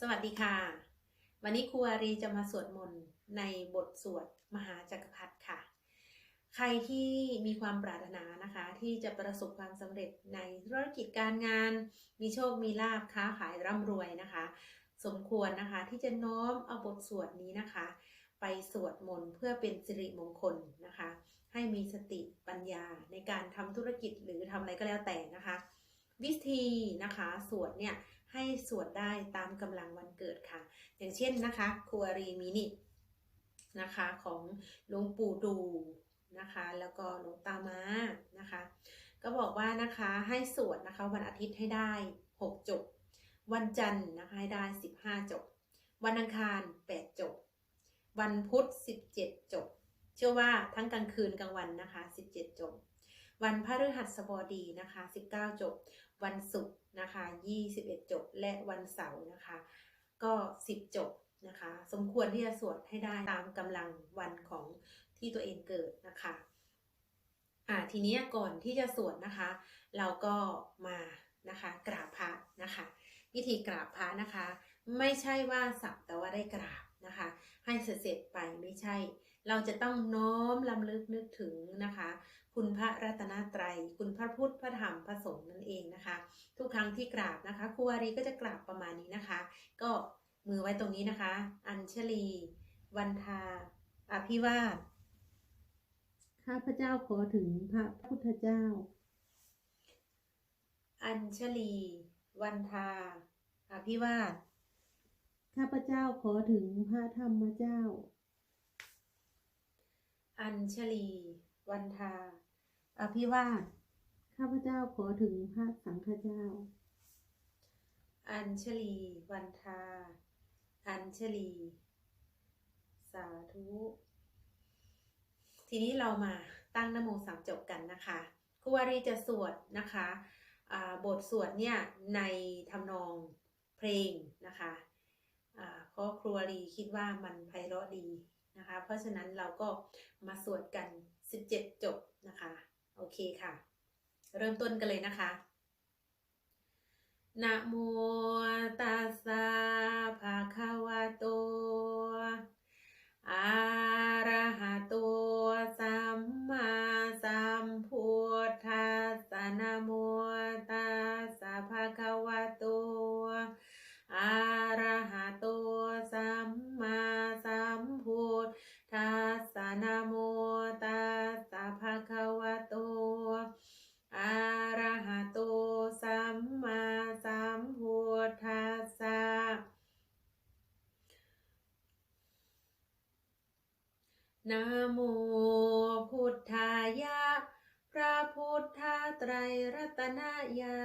สวัสดีค่ะ วันนี้ครูอารีจะมาสวดมนต์ในบทสวดมหาจักรพรรดิค่ะ ใครที่มีความปรารถนานะคะ ที่จะประสบความสำเร็จในธุรกิจการงาน มีโชคมีลาภค้าขายร่ำรวยนะคะ สมควรนะคะที่จะน้อมเอาบทสวดนี้นะคะ ไปสวดมนต์เพื่อเป็นสิริมงคลนะคะ ให้มีสติปัญญาในการทำธุรกิจหรือทำอะไรก็แล้วแต่นะคะ วิธีนะคะสวดเนี่ย ให้สวดได้ตามกำลังวันเกิดค่ะ อย่างเช่นนะคะครูอารีมินินะคะของหลวงปู่ดูนะคะ แล้วก็หลวงตามานะคะ ก็บอกว่านะคะให้สวดนะคะวันอาทิตย์ให้ได้ 6 จบ วันจันทร์นะคะให้ได้ 15 จบ วันอังคาร 8 จบ วันพุธ 17 จบ เชื่อว่าทั้งกลางคืนกลางวันนะคะ 17 จบ วันพฤหัสบดีนะคะ 19 จบ วันศุกร์นะคะ 21 จบและวันเสาร์นะคะ ก็ 10 จบนะคะ สมควรที่จะสวดให้ได้ตามกำลังวันของที่ตัวเองเกิดนะคะอ่าทีนี้ก่อนที่จะสวดนะคะ เราก็มานะคะกราบพระนะคะ วิธีกราบพระนะคะ ไม่ใช่ว่าสักแต่ว่าได้กราบนะคะ ให้เสร็จไปไม่ใช่ เราจะต้องน้อมลำลึกนึกถึงนะคะ คุณพระรัตนตรัย คุณพระพุทธพระธรรมพระสงฆ์นั่นเองนะคะ ทุกครั้งที่กราบนะคะครูอารีก็จะกราบประมาณนี้นะคะ ก็มือไว้ตรงนี้นะคะ อัญชลีวันทาอภิวาทข้าพเจ้าขอถึงพระพุทธเจ้า อัญชลี วันทา อภิวาทข้าพเจ้าขอถึงพระธรรมเจ้า อัญชลี วันทา อภิวาทข้าพเจ้าขอถึงพระสังฆเจ้า อัญชลี วันทา อัญชลี สาธุ ทีนี้เรามาตั้งนโมสามจบกันนะคะครูวารีจะสวดนะคะอ่าบทสวดเนี่ยในทำนองเพลงนะคะอ่าเพราะครูวารีคิดว่ามันไพเราะดี นะคะ เพราะฉะนั้นเราก็มาสวดกัน 17 จบนะคะ โอเคค่ะ เริ่มต้นกันเลยนะคะนะโมตัสสะภะคะวะโตอะระหะโต รั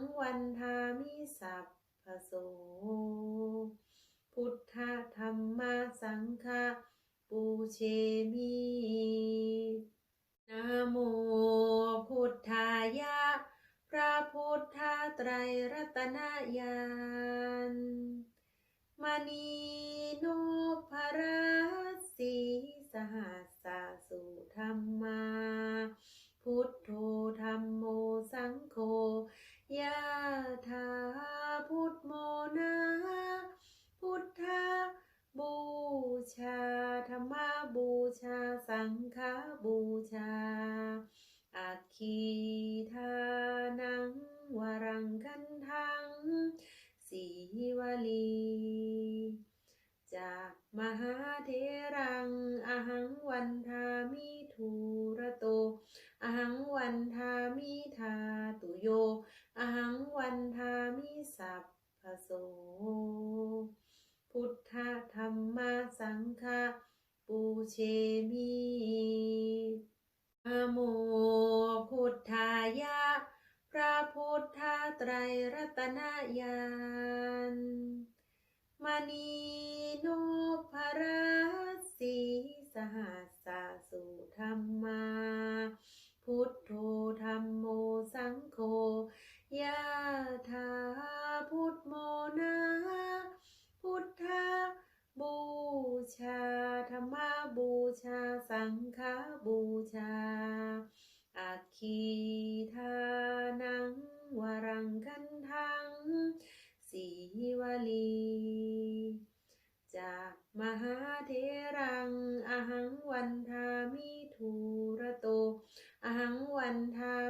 งวันทามิสัพพโส พุทธธรรมสังฆะปูเชมินะโมพุทธายะ พระพุทธไตรรัตนญาณมณีโนภราสีสหัสสะสุธรรมา พุทโธธรรมโมสังโฆ ยะถาพุทโมนาพุทธาบูชาธรรมบูชาสังฆบูชาอาคีทานังวรังกันทังสีวลีจากมหาเทรังอหังวันทามิทูระโต อหังวันทามิทาตุโย อหังวันทามิสัพพโส พุทธธรรมสังฆปูเชมินะโมพุทธายะ พระพุทธไตรรัตนญาณ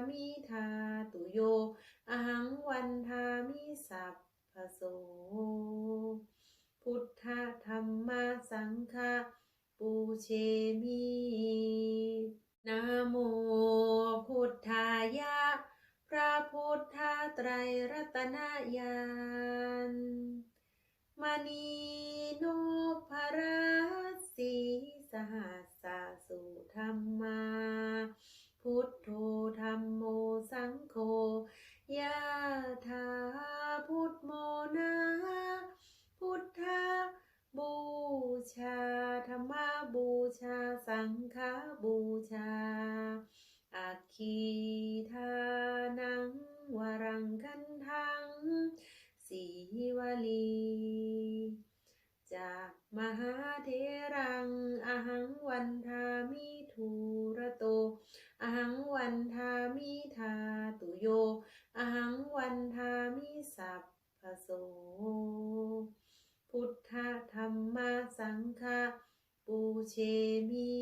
มิทาตุโย อหังวันทามิสัพพโส พุทธธรรมสังฆปูเชมินะโมพุทธายะ พระพุทธไตรรัตนญาณมณีโนภราสีสหัสสะสุธรรมา พุทโธธรรมโมสังโฆยะถาพุทโมนาพุทธบูชาธรรมบูชาสังฆบูชาอาคีทานังวรังคันทังสีวลีจากมหาเทรังอหังวันทามิทูระโต อหังวันทามิทาตุโย อหังวันทามิสัพพโส พุทธธรรมสังฆาปูเชมิ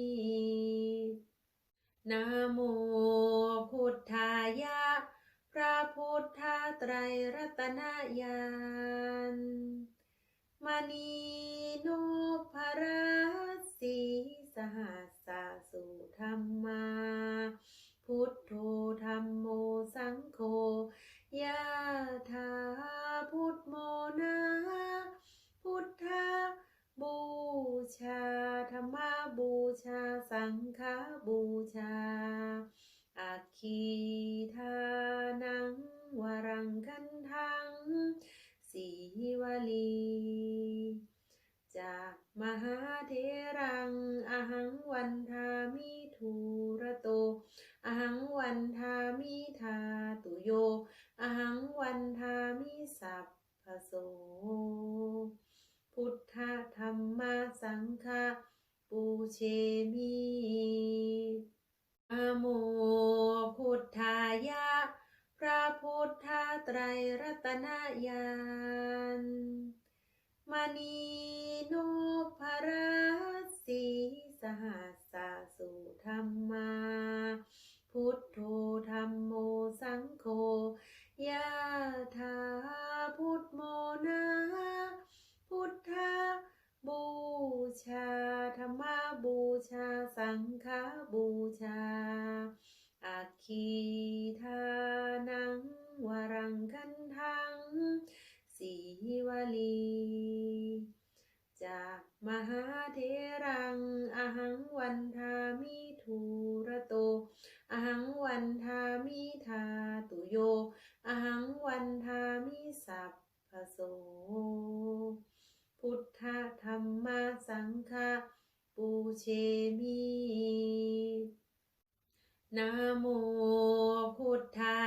นะโมพุทธายะ พระพุทธไตรรัตนญาณมณีโนภราสี สหัสสะสุธรรมา พุทโธธรรมโมสังโฆยะถาพุทโมนาพุทธบูชาธรรมบูชาสังฆบูชาอาคีทานังวรังคันทังสีวลี จากมหาเทรังอหังวันทามิทู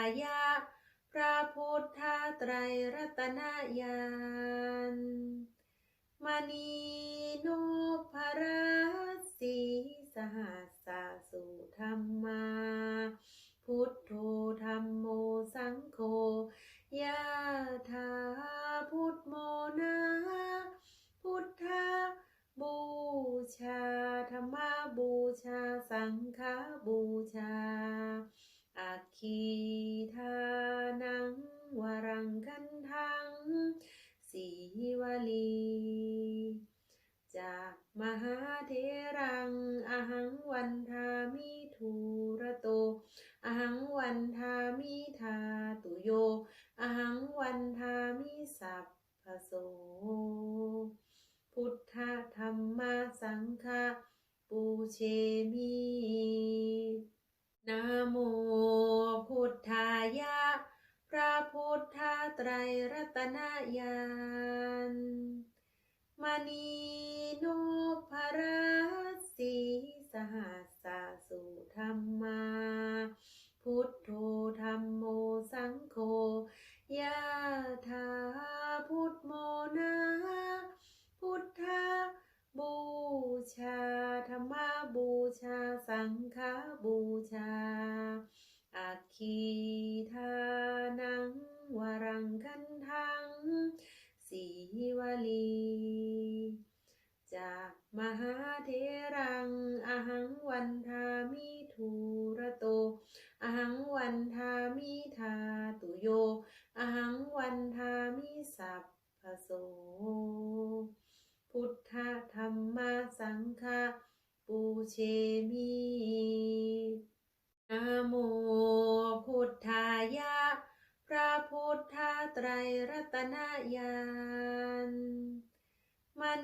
ายะ พระพุทธไตรรัตนญาณมณีโนภราสีสหัสสะสุธรรมา พุทโธธรรมโมสังโฆยะถาพุทโมนาพุทธบูชาธรรมบูชาสังฆบูชา อาคีทานังวรังคันทังสีวลี จากมหาเทรัง อหังวันทามิทูระโต อหังวันทามิ รรัต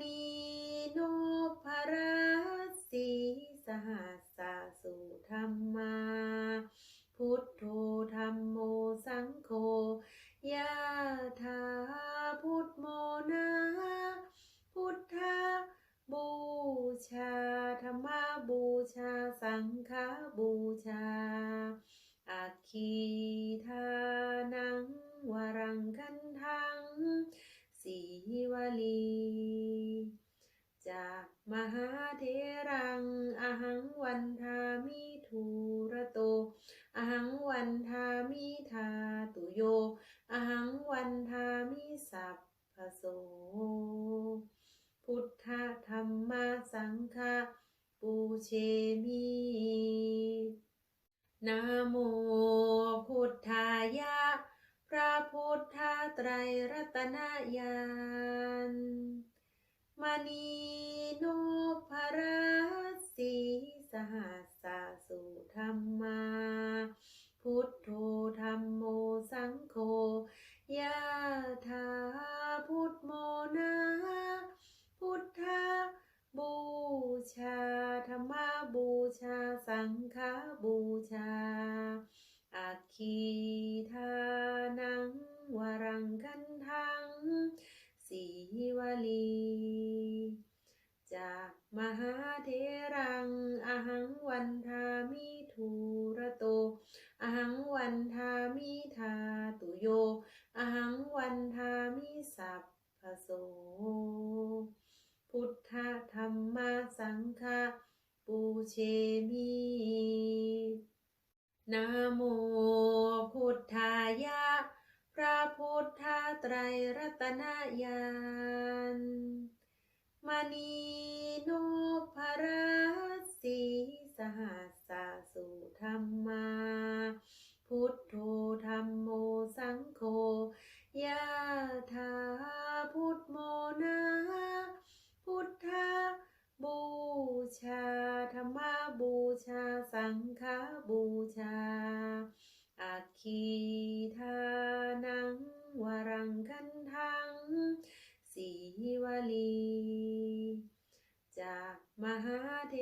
หาเทรัง อหังวันทามิทูระโต อหังวันทามิทาตุโย อหังวันทามิสัพพโส พุทธธรรมสังฆปูเชมินะโมพุทธายะ พระพุทธไตรรัตนญาณ มณีโนภราสีสหัสสะสุธรรมา พุทโธธรรมโมสังโฆยะถาพุทโมนาพุทธบูชาธรรมบูชาสังฆบูชาอัคคีทานังวรังคันทัง สีวลี จากมหาเทรัง อหังวันทามิทูระโต อหังวันทามิทาตุโย อหังวันทามิสัพพโส พุทธธรรมสังฆาปูเชมินะโมพุทธายะ พระพุทธ ไตรรัตนญาณมณีโนภราสีสหัสสะสุธรรมา พุทโธธรรมโมสังโฆยะถาพุทโมนาพุทธบูชาธรรมบูชาสังฆบูชาอัคคีทานัง วรังคันทังสีวลีจากมหาเท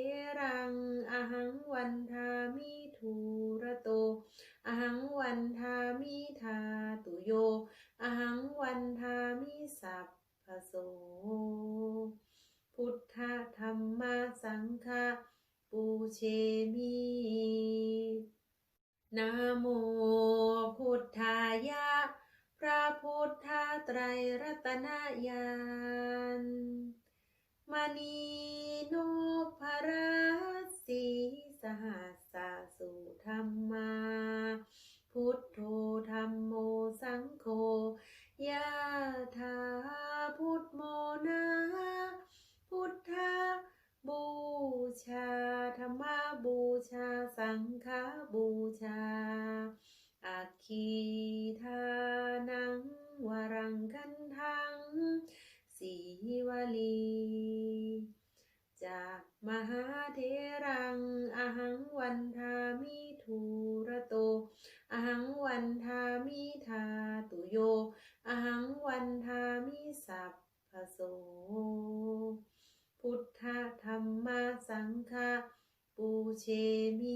ปูเ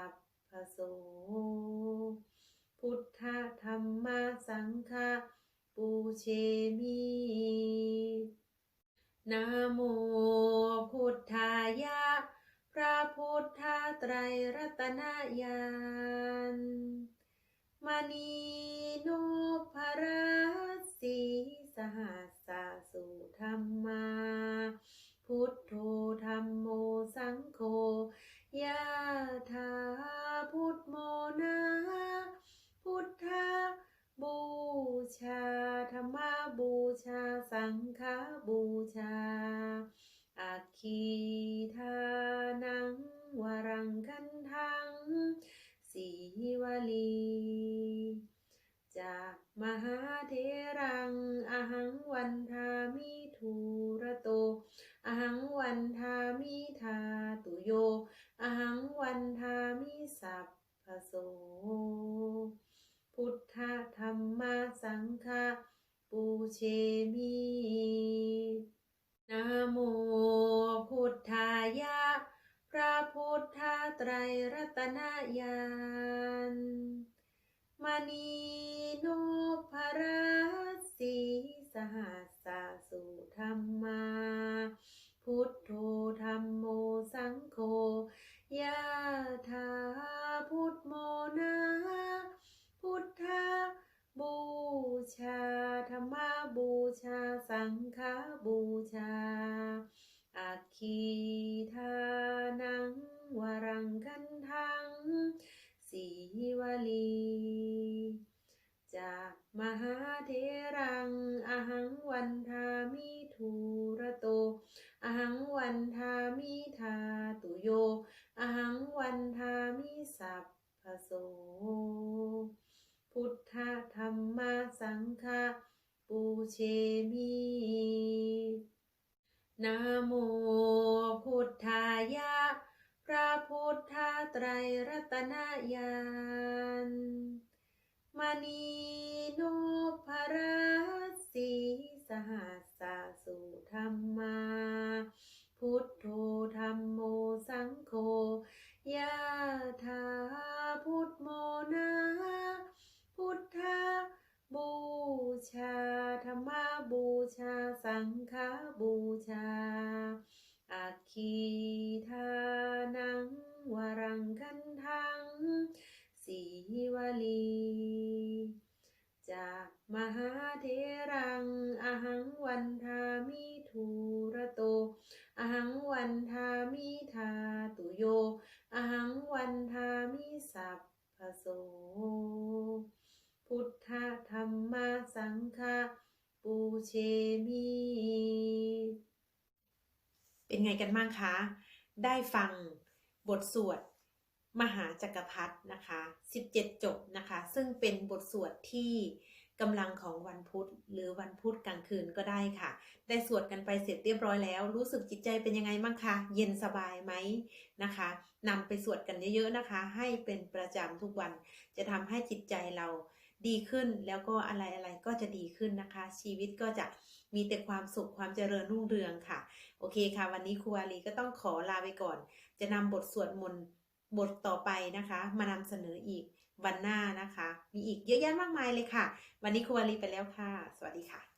สัพพโส พุทธธรรมสังฆะปูเชมินะโมพุทธายะ พระพุทธไตรรัตนญาณมณีโนภราสีสหัสสะสุธรรมา พุทโธธรรมโมสังโฆ ยะถาพุทโมนาพุทธบูชาธรรมบูชาสังฆบูชาอัคคีทานังวรังคันทังสีวลีจากมหาเทรังอหังวันทามิทูระโตอหังวันทามิทาตุโย อหังวันทามิสัพพโส พุทธธรรมสังฆะปูเชมินะโมพุทธายะ พระพุทธไตรรัตนญาณมณีโนภราสีสหัสสะสุธรรมา พุทโธธรรมโมสังโฆ ยะถาพุทโมนาพุทธบูชาธรรมบูชาสังฆบูชาอัคคีทานังวรังคันทังสีวลีจากมหาเทรังอหังวันทามิทูระโตอหังวันทามิทาตุโย อหังวันทามิสัพพโส พุทธธรรมสังฆะปูเชมินะโมพุทธายะ พระพุทธไตรรัตนาญาณมณีโนภราสีสหัสสะสุธรรมา พุทโธธรรมโมสังโฆยะถาพุทโมนาพุทธาบูชาธรรมบูชาสังฆบูชาอัคคีทานังวรังคันทังสีวลีจากมหาเทรังอหังวันทามิทูระโต อหังวันทามิทาตุโย อหังวันทามิสัพพโส พุทธธรรมสังฆาปูเชมิเป็นไงกันบ้างคะ ได้ฟังบทสวดมหาจักรพรรดินะคะ 17 จบนะคะ ซึ่งเป็นบทสวดที่ กำลังของวันพุธ หรือวันพุธกลางคืนก็ได้ค่ะ ได้สวดกันไปเสร็จเรียบร้อยแล้ว รู้สึกจิตใจเป็นยังไงบ้างคะ เย็นสบายไหมนะคะนำไปสวดกันเยอะๆนะคะ ให้เป็นประจำทุกวัน จะทำให้จิตใจเราดีขึ้นแล้วก็อะไรๆก็จะดีขึ้นนะคะ ชีวิตก็จะมีแต่ความสุขความเจริญรุ่งเรืองค่ะ โอเคค่ะ วันนี้ครูอาลีก็ต้องขอลาไปก่อน จะนำบทสวดมนต์บทต่อไปนะคะ มานำเสนออีก วันหน้านะคะ มีอีกเยอะแยะมากมายเลยค่ะ วันนี้ครูวาลีไปแล้วค่ะ สวัสดีค่ะ